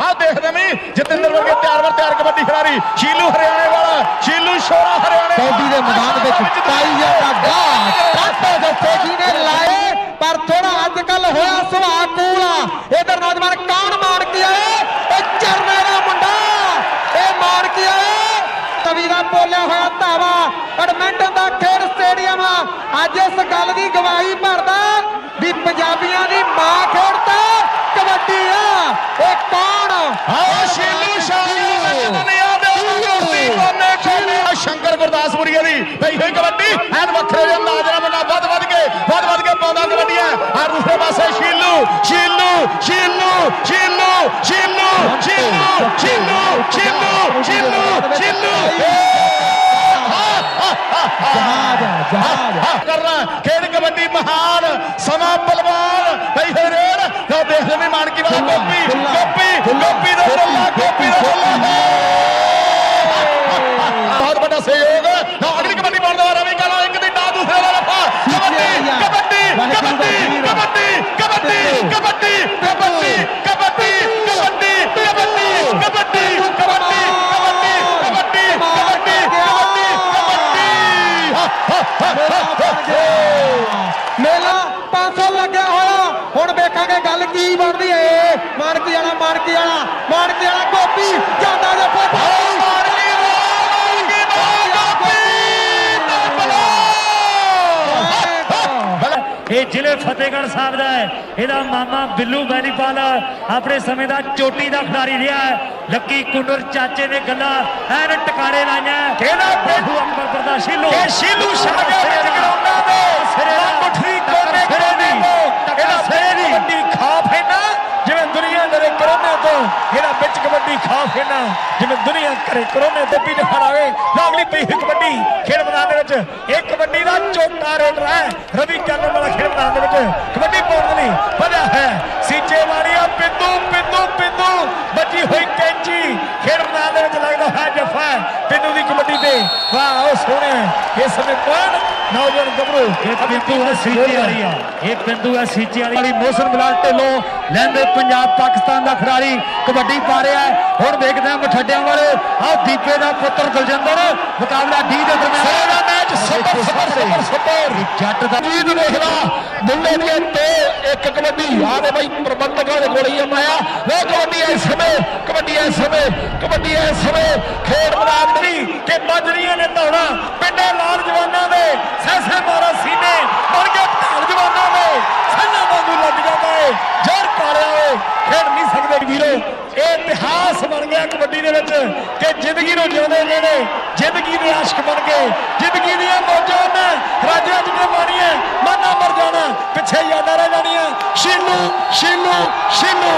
ਆਹ ਦੇਖਦੇ ਵੀ ਜਤਿੰਦਰ ਵਰਗੇ ਤਿਆਰ ਵਰ ਤਿਆਰ ਕਬੱਡੀ ਖਿਡਾਰੀ। ਸ਼ੀਲੂ ਹਰਿਆਣੇ ਵਾਲਾ ਸ਼ੀਲੂ ਸ਼ੋਰਾ ਹਰਿਆਣੇ ਕੌਡੀ ਦੇ ਮੈਦਾਨ ਵਿੱਚ ਪਾਈ ਹੈ ਢਾਗਾ ਕਾਟੇ ਦੇ ਸੇਖੀ ਨੇ ਲਾਏ ਪਰ ਥੋੜਾ ਅੱਜ ਕੱਲ ਹੋਇਆ ਸੁਭਾਅ ਕੂਲਾ। ਇਧਰ ਨੌਜਵਾਨ ਕੌਣ ਮਾਰ ਕੇ ਆਏ? ਇਹ ਚਰਨੇ ਦਾ ਮੁੰਡਾ। ਇਹ ਮਾਰ ਕੇ ਆਏ। ਕਵੀ ਦਾ ਬੋਲਿਆ ਹੋਇਆ ਧਾਵਾ। ਐਡਮਿੰਟਨ ਦਾ ਖੇਡ ਸਟੇਡੀਅਮ। ਅੱਜ ਇਸ ਗੱਲ ਦੀ ਗਵਾਹੀ ਭਰਦਾ ਆਓ ਸ਼ੀਲੂ ਸ਼ਾਹ ਦੁਨੀਆ ਦੇ ਕੁਰਸੀ ਕੋਨੇ ਕੋਨੇ ਸ਼ੰਕਰ ਗੁਰਦਾਸਪੁਰੀਏ ਦੀ ਪਈ ਹੋਈ ਕਬੱਡੀ ਐਨ ਵੱਖਰੇ ਜਿਹੇ ਅੰਦਾਜ਼ ਨਾਲ ਮੁੰਡਾ ਵੱਧ ਵੱਧ ਕੇ ਵੱਧ ਵੱਧ ਕੇ ਪਾਉਂਦਾ ਕਬੱਡੀਆਂ ਆ ਦੂਸਰੇ ਪਾਸੇ ਸ਼ੀਲੂ ਸ਼ੀਲੂ ਸ਼ੀਲੂ ਸ਼ੀਲੂ ਸ਼ੀਲੂ ਸ਼ੀਲੂ ਸ਼ੀਲੂ ਸ਼ੀਲੂ ਸ਼ੀਲੂ ਕਬੱਡੀ ਕਬੱਡੀ ਕਬੱਡੀ ਕਬੱਡੀ ਕਬੱਡੀ ਕਬੱਡੀ ਕਬੱਡੀ ਕਬੱਡੀ ਕਬੱਡੀ ਕਬੱਡੀ ਕਬੱਡੀ ਕਬੱਡੀ ਕਬੱਡੀ ਕਬੱਡੀ ਮੇਲਾ 500 ਲੱਗਿਆ ਹੋਇਆ ਹੁਣ ਵੇਖਾਂਗੇ ਗੱਲ ਕੀ ਬਣਦੀ ਏ ਮਾਨਕੀ ਵਾਲਾ ਮਾਨਕੀ ਵਾਲਾ ਮਾਨਕੀ ਵਾਲਾ ਗੋਪੀ ਇਹ ਜ਼ਿਲ੍ਹੇ ਫਤਿਹਗੜ੍ਹ ਸਾਹਿਬ ਦਾ ਹੈ। ਇਹਦਾ ਮਾਮਾ ਬਿੱਲੂ ਬੈਲੀਪਾਲ ਆਪਣੇ ਸਮੇਂ ਦਾ ਚੋਟੀ ਦਾ ਖਿਡਾਰੀ ਰਿਹਾ ਹੈ। ਲੱਕੀ ਕੁੰਡਰ ਚਾਚੇ ਨੇ ਗੱਲਾਂ ਐਨ ਟਿਕਾਣੇ ਲਾਈਆਂ ਕਿਹੜਾ ਬੇਹੂ ਅੰਬਰਪੁਰ ਦਾ ਸ਼ੀਲੂ। ਇਹ ਸ਼ੀਲੂ ਸ਼ਾਹ ਦੇ ਵਿੱਚ ਗਰਾਉਂਡਾਂ ਦੇ ਸਿਰੇ ਦਾ ਮੁੱਠੀ ਕੋਨੇ ਦੀ। ਇਹਦਾ ਸਿਰੇ ਦੀ। ਕਬੱਡੀ ਖਾ ਫੇਨਾ ਜਿਵੇਂ ਦੁਨੀਆ ਦੇ ਕਰੋਨੇ ਤੋਂ। ਇਹਦਾ ਵਿੱਚ ਕਬੱਡੀ ਖਾ ਫੇਨਾ ਜਿਵੇਂ ਦੁਨੀਆ ਕਰੇ ਕਰੋਨੇ ਤੋਂ। ਵੀ ਹਰਾਵੇ ਲਾਗਲੀ ਪਈ ਕਬੱਡੀ ਖੇਡ ਦੇ ਵਿੱਚ ਇਹ ਕਬੱਡੀ ਦਾ ਚੋਟਾ ਰੇਡਰ ਹੈ। ਰਵੀ ਚੱਲਣ ਵਾਲਾ ਖੇਡ ਮੈਦਾਨ ਦੇ ਵਿੱਚ ਕਬੱਡੀ ਪਾਉਣ ਲਈ ਵਧਿਆ ਹੈ। ਸੀਚੇ ਵਾਲੀਆ ਪਿੰਦੂ ਪਿੰਦੂ ਪਿੰਦੂ। ਬੱਜੀ ਹੋਈ ਕੈਂਚੀ। ਖੇਡ ਮੈਦਾਨ ਦੇ ਵਿੱਚ ਲੱਗਦਾ ਹੈ ਜਫਾ। ਪਿੰਦੂ ਦੀ ਕਬੱਡੀ ਤੇ ਵਾਹ ਉਹ ਸੋਹਣੇ ਇਸ ਸਮੇਂ ਕੌਣ ਨੌਜਵਾਨ ਗੱਭਰੂ। ਇਹ ਪਿੰਦੂ ਹੈ ਸੀਚੇ ਵਾਲੀ ਆ। ਇਹ ਪਿੰਦੂ ਹੈ ਸੀਚੇ ਵਾਲੀ ਮੋਸਨ ਬਿਲਾਲ ਢਿੱਲੋਂ ਲੈਂਦੇ ਪੰਜਾਬ ਪਾਕਿਸਤਾਨ ਦਾ ਖਿਡਾਰੀ ਕਬੱਡੀ ਪਾ ਰਿਹਾ ਹੈ। ਹੁਣ ਵੇਖਦੇ ਹਾਂ ਮਠੱਡਿਆਂ ਵਾਲੇ। ਆਹ ਦੀਪੇ ਦਾ ਪੁੱਤਰ ਦਲਜਿੰਦਰ ਮੁਕਾਬਲਾ ਡੀ ਦੇ ਦਰਮਿਆਨ। Match super super super super. ਜੱਟ ਦਾ ਜੀਤ ਵੇਖਦਾ ਮੁੰਡੇ ਦੀਆਂ ਦੋ ਇੱਕ ਕਬੱਡੀ। ਆ ਦੇ ਬਾਈ ਪ੍ਰਬੰਧਕਾਂ ਦੇ ਕੋਲ ਹੀ ਆਇਆ ਉਹ ਕਬੱਡੀ ਇਸ ਸਮੇਂ ਕਬੱਡੀ ਇਸ ਸਮੇਂ ਕਬੱਡੀ ਇਸ ਸਮੇਂ। ਖੇਡ ਮੈਦਾਨ ਦੀ ਕਿ ਬਾਜਰੀਆਂ ਨੇ ਦੌੜਾ ਪਿੰਡੇ ਲਾਲ ਜਵਾਨਾਂ ਦੇ ਸੈਸੇ ਮਾਰਾ ਸੀਨੇ। ਬਣ ਕੇ ਢਾਲ ਜਵਾਨਾਂ ਦੇ। ਸੰਨਾ ਵਾਂਗੂ ਲੱਗ ਜਾਂਦਾ ਏ। ਜੜ ਪਾਲਿਆ ਓਏ ਖੇਡ ਨਹੀਂ ਸਕਦੇ ਵੀਰੋ। ਇਹ ਇਤਿਹਾਸ ਬਣ ਗਿਆ ਕਬੱਡੀ ਦੇ ਵਿੱਚ ਕਿ ਜ਼ਿੰਦਗੀ ਨੂੰ ਜਿਉਂਦੇ ਜਿਹੜੇ ਜ਼ਿੰਦਗੀ ਦੇ ਆਸ਼ਕ ਬਣ ਗਏ ਜ਼ਿੰਦਗੀ ਦੀਆਂ ਮੌਜਾਂ ਨੇ ਰਾਜਿਆਂ ਜਿੱਤੇ ਮਾਣੀਆਂ ਮਾਨਾ ਮਰ ਜਾਣਾ, ਪਿੱਛੇ ਯਾਦਾਂ ਰਹਿ ਜਾਣੀਆਂ। ਸ਼ੀਲੂ ਸ਼ੀਲੂ ਸ਼ੀਨੂ